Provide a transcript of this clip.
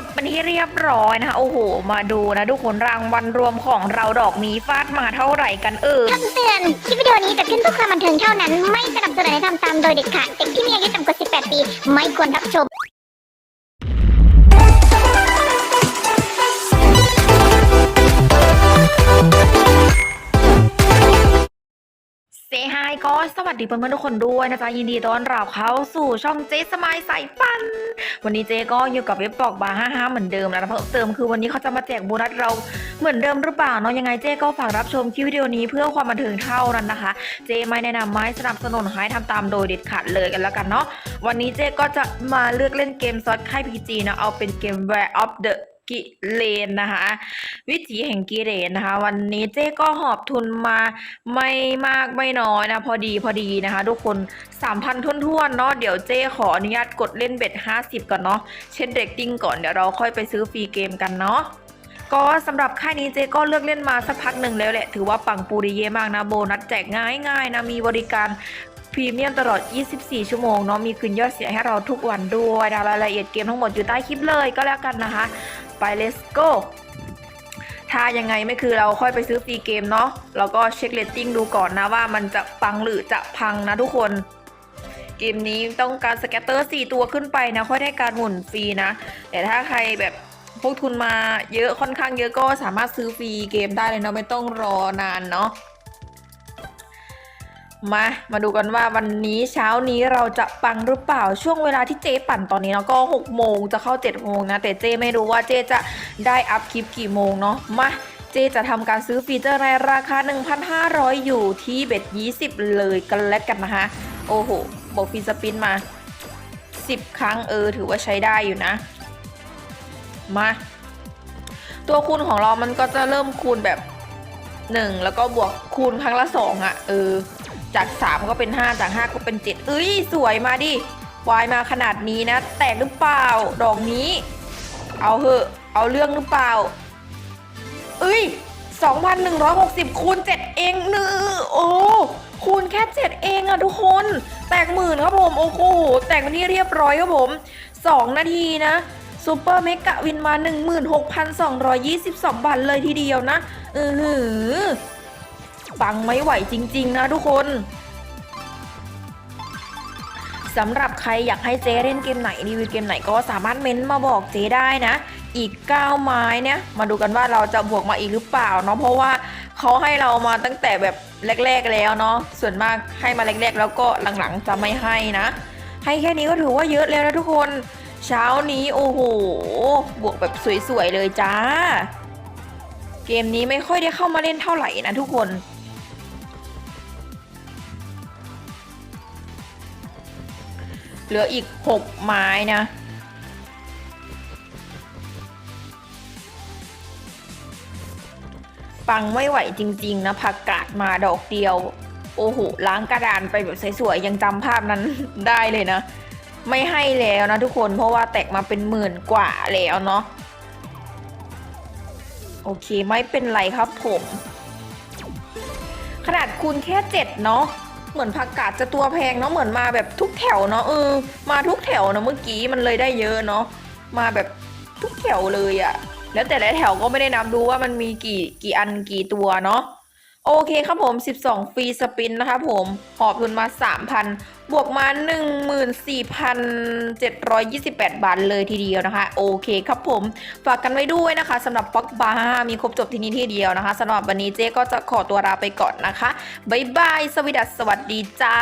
บเป็นที่เรียบร้อยนะคะ โอ้โห มาดูนะทุกคนรางวัลรวมของเราดอกนี้ฟาดมาเท่าไหร่กันเอ่ยคำเตือน คลิปวิดีโอนี้จะขึ้นเพื่อความบันเทิงเท่านั้น ไม่สนับสนุนให้ทำตามโดยเด็ดขาด เด็กที่มีอายุต่ำกว่า 18 ปี ไม่ควรรับชม ก็สวัสดีเพื่อนๆทุกคนด้วยนะจ๊ะยินดีต้อนรับเข้าสู่ช่องเจ๊สมายสายปัน วันนี้เจ๊ก็อยู่กับเว็บบอกบาร์55เหมือนเดิมแล้วนะเพิ่มเติมคือวันนี้เขาจะมาแจกโบนัสเราเหมือนเดิมหรือเปล่าเนาะยังไงเจ๊ก็ฝากรับชมคลิปวิดีโอนี้เพื่อความบันเทิงเท่านั้นนะคะ เจ๊ไม่แนะนำไม่สนับสนุนให้ทำตามโดยเด็ดขาดเลยกันแล้วกันเนาะวันนี้เจ๊ก็จะมาเลือกเล่นเกมซอสค่พีจีนะเอาเป็นเกม Where of the กิเลนนะคะ วิถีแห่งกิเลนนะคะ วันนี้เจ๊ก็หอบทุนมาไม่มากไม่น้อยนะพอดีพอดีนะคะ ทุกคน3,000ทุ่นๆเนาะเดี๋ยวเจ๊ขออนุญาตกดเล่นเบ็ด50 ก่อนเนาะเช็ดเด็กติ้งก่อนเดี๋ยวเราค่อยไปซื้อฟรีเกมกันเนาะก็สำหรับค่ายนี้เจ๊ก็เลือกเล่นมาสักพักหนึ่งแล้วแหละ ถือว่าปังปูริเยมากนะโบนัสแจกง่ายๆนะมีบริการพรีเมียมตลอด 24 ชั่วโมงเนาะมีคืนยอดเสียให้เราทุกวันด้วยรายละเอียดเกมทั้งหมดอยู่ใต้คลิปเลยก็แล้วกันนะคะ ไป let's go ถ้ายังไงไม่คือเราค่อยไปซื้อฟรีเกมเนาะแล้วก็เช็คเรตติ้งดูก่อนนะว่ามันจะปังหรือจะพังนะทุกคน เกมนี้ต้องการสแกตเตอร์ 4 ตัวขึ้นไปนะ ค่อยได้การหมุนฟรีนะ แต่ถ้าใครแบบพวกทุนมาเยอะค่อนข้างเยอะก็สามารถซื้อฟรีเกมได้เลยเนาะไม่ต้องรอนานเนาะ มา มาดูกันว่าวันนี้เช้านี้เราจะปังหรือเปล่าช่วงเวลาที่เจปั่นตอนนี้เนาะก็ 6 โมงจะเข้า 7 โมงนะ แต่เจไม่รู้ว่าเจจะได้อัพคลิปกี่โมงเนาะมาเจจะทำการซื้อฟีเจอร์ในราคา 1,500 อยู่ที่เบ็ด20 เลยกันแล้วกันนะคะ โอ้โหบอกฟรีสปินมา 10 ครั้งเออ ถือว่าใช้ได้อยู่นะ มา ตัวคูณของเรามันก็จะเริ่มคูณแบบ 1 แล้วก็บวกคูณครั้งละ 2อะ เออ จาก 3 ก็เป็น 5 จาก 5 ก็เป็น 7 เอ้ย สวยมาดิวายมาขนาดนี้นะ แตกหรือเปล่า ดอกนี้ เอาเหอะ เอาเรื่องหรือเปล่า เอ้ย 2,160 คูณ 7 เองเนื้อโอ้ คูณแค่ 7 เองอะทุกคน แตกหมื่นครับผม โอ้โห แตกเป็นที่เรียบร้อยครับผม 2 นาทีนะซูเปอร์เมกะวินมา 16,222 บาทเลยทีเดียวนะ อือหือ ปังไม่ไหวจริง ๆ นะทุกคนสำหรับใครอยากให้เจ๊เล่นเกมไหนรีวิวเกมไหนก็สามารถเม้นต์มาบอกเจ๊ได้นะ อีก 9 ไม้เนี่ยมาดูกันว่าเราจะบวกมาอีกหรือเปล่าเนาะเพราะว่าเขาให้เรามาตั้งแต่แบบแรก ๆแล้วเนาะส่วนมากให้มาแรก ๆ แล้วก็หลังๆจะไม่ให้นะ ให้แค่นี้ก็ถือว่าเยอะแล้วนะทุกคน เช้านี้โอ้โหบวกแบบสวยๆเลยจ้า เกมนี้ไม่ค่อยได้เข้ามาเล่นเท่าไหร่นะทุกคน เหลืออีก 6 ไม้นะ ปังไม่ไหวจริง ๆ นะผักกาดมาดอกเดียว โอ้โห ล้างกระดานไปแบบสวย ๆ ยังจำภาพนั้นได้เลยนะ ไม่ให้แล้วนะทุกคนเพราะว่าแตกมาเป็นหมื่นกว่าแล้วเนาะโอเค ไม่เป็นไรครับผม ขนาดคูณแค่เจ็ดเนาะ เหมือนผักกาดจะตัวแพงเนาะเหมือนมาแบบทุกแถวเนาะเออมาทุกแถวเนาะเมื่อกี้มันเลยได้เยอะเนาะมาแบบทุกแถวเลยอะแล้วแต่ละแถวก็ไม่ได้นับดูว่ามันมีกี่กี่อันกี่ตัวเนาะ โอเคครับผม 12 ฟรีสปินนะคะผม หอบทุนมา 3,000 บวกมา 14,728 บาทเลยทีเดียวนะคะ โอเคครับผม ฝากกันไว้ด้วยนะคะสำหรับป๊อกบาร์มีครบจบที่นี่ที่เดียวนะคะสำหรับวันนี้เจ๊ก็จะขอตัวลาไปก่อนนะคะ บ๊ายบาย สวัสดีสวัสดีจ้า